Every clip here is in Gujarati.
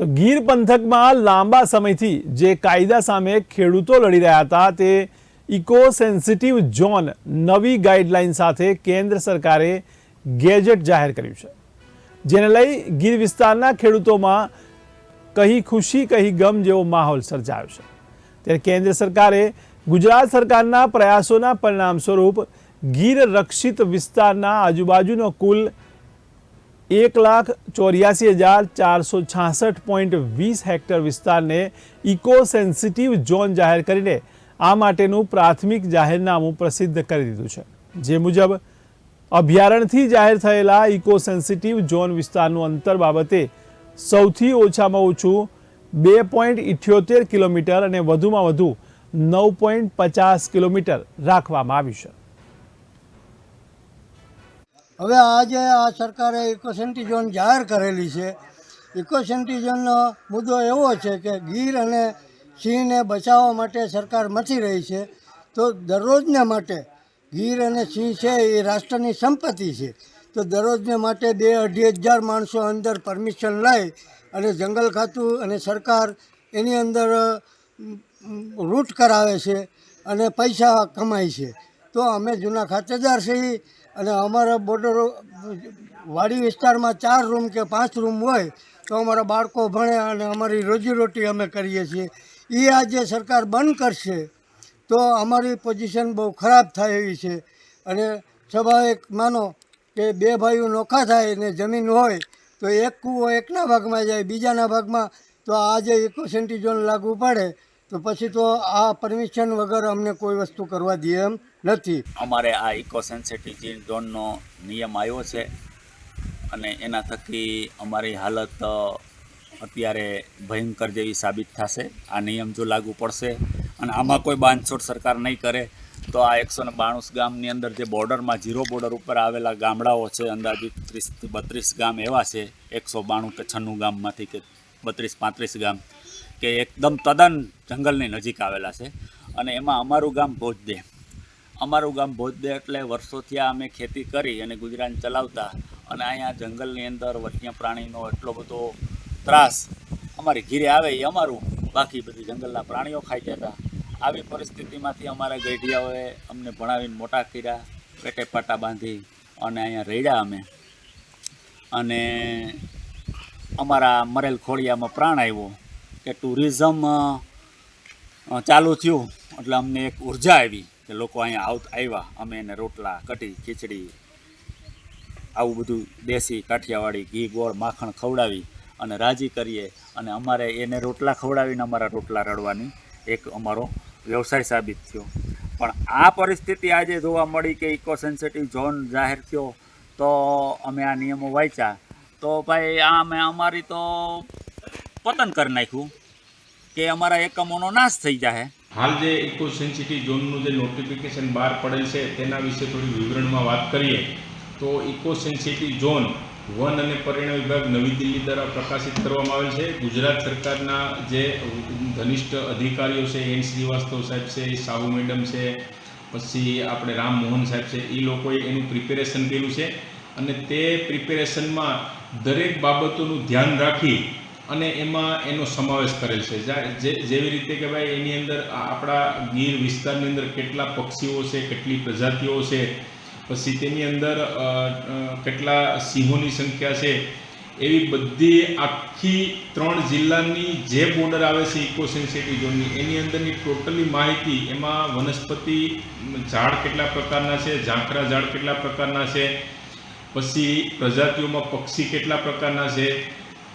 તો ગીર પંથકમાં લાંબા સમયથી જે કાયદા સામે ખેડૂતો લડી રહ્યા હતા, તે ઇકો સેન્સિટિવ ઝોન નવી ગાઈડલાઇન સાથે કેન્દ્ર સરકારે ગેજેટ જાહેર કર્યું છે. જેને લઈ ગીર વિસ્તારના ખેડૂતોમાં કહી ખુશી, કહી ગમ જેવો માહોલ સર્જાયો છે. ત્યારે કેન્દ્ર સરકારે ગુજરાત સરકારના પ્રયાસોના પરિણામ સ્વરૂપ ગીર રક્ષિત વિસ્તારના આજુબાજુનો કુલ એક લાખ ચોર્યાસી હજાર ચારસો છાસઠ પોઈન્ટ વીસ હેક્ટર વિસ્તારને ઇકો સેન્સિટિવ ઝોન જાહેર કરીને આ માટેનું પ્રાથમિક જાહેરનામું પ્રસિદ્ધ કરી દીધું છે. જે મુજબ, અભયારણ્યથી જાહેર થયેલા ઇકો સેન્સિટિવ ઝોન વિસ્તારનું અંતર બાબતે સૌથી ઓછામાં ઓછું બે પોઈન્ટ ઇઠ્યોતેર કિલોમીટર અને વધુમાં વધુ નવ પોઈન્ટ પચાસ કિલોમીટર રાખવામાં આવ્યું છે. હવે આજે આ સરકારે ઇકોસેન્ટી ઝોન જાહેર કરેલી છે. ઇકોસેન્ટી ઝોનનો મુદ્દો એવો છે કે ગીર અને સિંહને બચાવવા માટે સરકાર મથી રહી છે. તો દરરોજને માટે ગીર અને સિંહ છે એ રાષ્ટ્રની સંપત્તિ છે. તો દરરોજને માટે બે અઢી હજાર માણસો અંદર પરમિશન લઈ અને જંગલ ખાતું અને સરકાર એની અંદર રૂટ કરાવે છે અને પૈસા કમાય છે. તો અમે જૂના ખાતેદાર છીએ અને અમારા બોર્ડર વાડી વિસ્તારમાં ચાર રૂમ કે પાંચ રૂમ હોય, તો અમારા બાળકો ભણે અને અમારી રોજીરોટી અમે કરીએ છીએ. એ આજે સરકાર બંધ કરશે, તો અમારી પોઝિશન બહુ ખરાબ થાય એવી છે. અને સ્વાભાવિક માનો કે બે ભાઈઓ નોખા થાય ને જમીન હોય, તો એક કૂવો એકના ભાગમાં જાય, બીજાના ભાગમાં તો આ જે ઇકોસેન્ટી ઝોન લાગુ પડે. તો પછી તો આ પરમિશન વગર અમને કોઈ વસ્તુ કરવા દે એમ નથી. અમારે આ ઇકો સેન્સિટિવ ઝોનનો નિયમ આવ્યો છે અને એના થકી અમારી હાલત અત્યારે ભયંકર જેવી સાબિત થશે. આ નિયમ જો લાગુ પડશે અને આમાં કોઈ બાંધછોડ સરકાર નહીં કરે, તો આ એકસો ને બાણું ગામની અંદર જે બોર્ડરમાં ઝીરો બોર્ડર ઉપર આવેલા ગામડાઓ છે, અંદાજિત ત્રીસથી બત્રીસ ગામ એવા છે, એકસો બાણું કે છન્નું ગામમાંથી કે બત્રીસ પાંત્રીસ ગામ. કે એકદમ તદ્દન જંગલની નજીક આવેલા છે અને એમાં અમારું ગામ ભોજદે અમારું ગામ ભોજદે એટલે વર્ષોથી આ અમે ખેતી કરી અને ગુજરાન ચલાવતા અને અહીંયા જંગલની અંદર વન્ય પ્રાણીનો એટલો બધો ત્રાસ અમારી ઘીરે આવે એ અમારું. બાકી બધી જંગલના પ્રાણીઓ ખાઈ જતા. આવી પરિસ્થિતિમાંથી અમારા ગઢિયાઓએ અમને ભણાવીને મોટા કર્યા, પેટે પાટા બાંધી અને અહીંયા રેડ્યા અમે. અને અમારા મરેલ ખોળિયામાં પ્રાણ આવ્યો. કે ટુરિઝમ ચાલુ થયું. એટલે અમને એક ઊર્જા આવી કે લોકો અહીંયા આવ, આવ્યા. અમે એને રોટલા, કઢી, ખીચડી, આવું બધું દેશી કાઠિયાવાડી ઘી, ગોળ, માખણ ખવડાવી અને રાજી કરીએ. અને અમારે એને રોટલા ખવડાવીને અમારા રોટલા રડવાની એક અમારો વ્યવસાય સાબિત થયો. પણ આ પરિસ્થિતિ આજે જોવા મળી કે ઇકો સેન્સિટિવ ઝોન જાહેર થયો, તો અમે આ નિયમો વાંચ્યા. તો ભાઈ આ અમે અમારી તો પતન કરી નાખ્યું કે અમારા એકમોનો નાશ થઈ જાય હાલ જે ઇકો સેન્સિટિવ ઝોનનું જે નોટિફિકેશન બહાર પડેલ છે, તેના વિશે થોડી વિવરણમાં વાત કરીએ. તો ઇકો સેન્સિટિવ ઝોન વન અને પરિણામ વિભાગ નવી દિલ્હી દ્વારા પ્રકાશિત કરવામાં આવેલ છે. ગુજરાત સરકારના જે ઘનિષ્ઠ અધિકારીઓ છે, એન શ્રીવાસ્તવ સાહેબ છે, સાહુ મેડમ છે, પછી આપણે રામ મોહન સાહેબ છે એ લોકોએ એનું પ્રિપેરેશન કર્યું છે. અને તે પ્રિપેરેશનમાં દરેક બાબતોનું ધ્યાન રાખી અને એમાં એનો સમાવેશ કરેલ છે. જેવી રીતે કે ભાઈ એની અંદર આપણા ગીર વિસ્તારની અંદર કેટલા પક્ષીઓ છે, કેટલી પ્રજાતિઓ છે, પછી તેની અંદર કેટલા સિંહોની સંખ્યા છે, એવી બધી આખી ત્રણ જિલ્લાની જે બોર્ડર આવે છે ઇકો સેન્સિટિવ ઝોનની એની અંદરની ટોટલી માહિતી એમાં વનસ્પતિ ઝાડ કેટલા પ્રકારના છે, ઝાંખરા ઝાડ કેટલા પ્રકારના છે, પછી પ્રજાતિઓમાં પક્ષી કેટલા પ્રકારના છે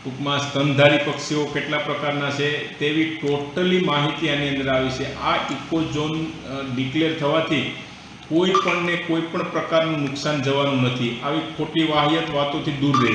ટૂંકમાં સ્તનધારી પક્ષીઓ કેટલા પ્રકારના છે તેવી ટોટલી માહિતી આની અંદર આવી છે. આ ઇકોઝોન ડિક્લેર થવાથી કોઈ પણને કોઈ પણ પ્રકારનું નુકસાન જવાનું નથી. આવી ખોટી વાહિયાત વાતોથી દૂર રહે